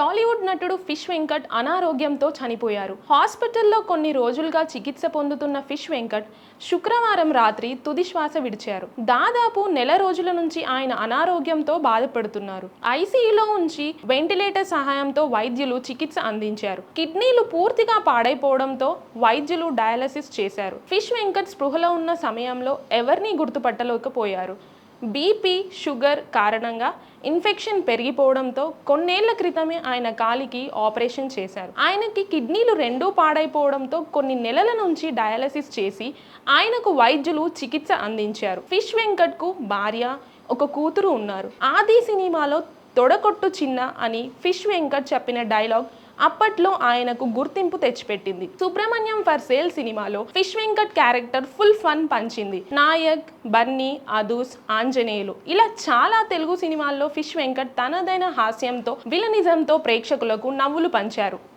టాలీవుడ్ నటుడు ఫిష్ వెంకట్ అనారోగ్యంతో చనిపోయారు. హాస్పిటల్లో కొన్ని రోజులుగా చికిత్స పొందుతున్న ఫిష్ వెంకట్ శుక్రవారం రాత్రి తుది శ్వాస విడిచారు. దాదాపు నెల రోజుల నుంచి ఆయన అనారోగ్యంతో బాధపడుతున్నారు. ఐసీయూలో ఉంచి వెంటిలేటర్ సహాయంతో వైద్యులు చికిత్స అందించారు. కిడ్నీలు పూర్తిగా పాడైపోవడంతో వైద్యులు డయాలసిస్ చేశారు. ఫిష్ వెంకట్ స్పృహలో ఉన్న సమయంలో ఎవరినీ గుర్తుపట్టలేకపోయారు. బీపీ షుగర్ కారణంగా ఇన్ఫెక్షన్ పెరిగిపోవడంతో కొన్నేళ్ళ క్రితమే ఆయన కాలికి ఆపరేషన్ చేశారు. ఆయనకి కిడ్నీలు రెండూ పాడైపోవడంతో కొన్ని నెలల నుంచి డయాలసిస్ చేసి ఆయనకు వైద్యులు చికిత్స అందించారు. ఫిష్ వెంకట్కు భార్య ఒక కూతురు ఉన్నారు. ఆది సినిమాలో తొడకొట్టు చిన్న అని ఫిష్ వెంకట్ చెప్పిన డైలాగ్ అప్పట్లో ఆయనకు గుర్తింపు తెచ్చిపెట్టింది. సుబ్రహ్మణ్యం ఫర్ సేల్ సినిమాలో fish Venkat character full fun పంచింది. Naik Bunny అదూస్ Anjaneyulu. ఇలా చాలా తెలుగు సినిమాల్లో ఫిష్ వెంకట్ తనదైన హాస్యంతో విలనిజంతో ప్రేక్షకులకు నవ్వులు పంచారు.